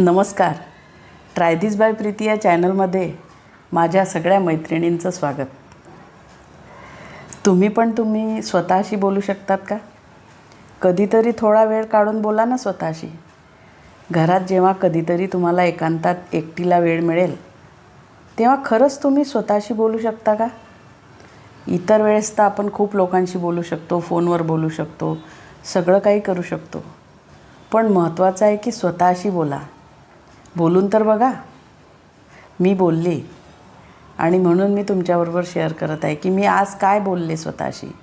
नमस्कार. Try bye Preeti या चॅनलमध्ये माझ्या सगळ्या मैत्रिणींचं स्वागत. तुम्ही पण तुम्ही स्वतःशी बोलू शकतात का? कधीतरी थोडा वेळ काढून बोला ना स्वतःशी. घरात जेव्हा कधीतरी तुम्हाला एकांतात एकटीला वेळ मिळेल तेव्हा खरंच तुम्ही स्वतःशी बोलू शकता का? इतर वेळेस तर आपण खूप लोकांशी बोलू शकतो फोनवर बोलू शकतो सगळं काही करू शकतो. पण महत्त्वाचं आहे की स्वतःशी बोला. बोलून तर बघा. मी बोलली. आणि म्हणून मी तुमच्याबरोबर शेअर करत आहे की मी आज काय बोलले स्वतःशी.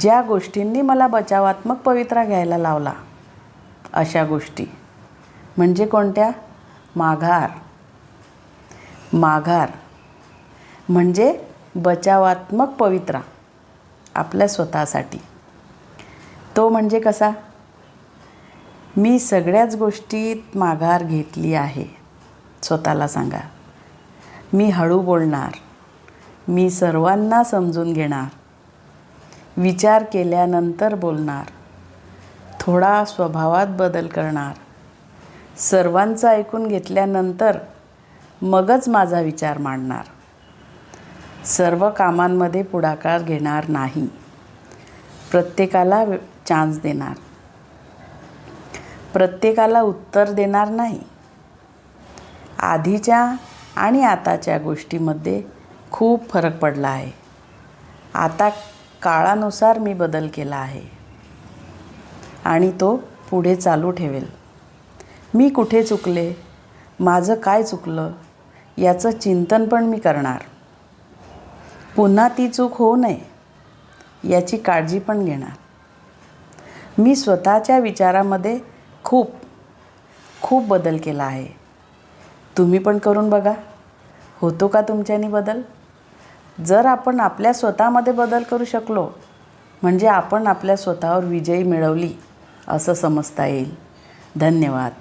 ज्या गोष्टींनी मला बचावात्मक पवित्रा घ्यायला लावला अशा गोष्टी. म्हणजे कोणत्या? माघार. माघार म्हणजे बचावात्मक पवित्रा आपल्या स्वतःसाठी. तो म्हणजे कसा? मी सगळ्याच गोष्टीत माघार घेतली आहे. स्वतःला सांगा. मी हळू बोलणार. मी सर्वांना समजून घेणार. विचार केल्यानंतर बोलणार. थोडा स्वभावात बदल करणार. सर्वांचं ऐकून घेतल्यानंतर मगच माझा विचार मांडणार. सर्व कामांमध्ये पुढाकार घेणार नाही. प्रत्येकाला चान्स देणार. प्रत्येकाला उत्तर देणार नाही. आधीच्या आणि आताच्या गोष्टीमध्ये खूप फरक पडला आहे. आता काळानुसार मी बदल केला आहे. आणि तो पुढे चालू ठेवेल. मी कुठे चुकले? माझं काय चुकलं? याचं चिंतन पण मी करणार. पुन्हा ती चूक होऊ नये याची काळजी पण घेणार. मी स्वतःच्या विचारामध्ये खूप खूप बदल केला आहे. तुम्ही पण करून बघा. होतो का तुमच्यानी बदल? जर आपण आपल्या स्वतःमध्ये बदल करू शकलो म्हणजे आपण आपल्या स्वतःवर विजयी मिळवली असं समजता येईल. धन्यवाद.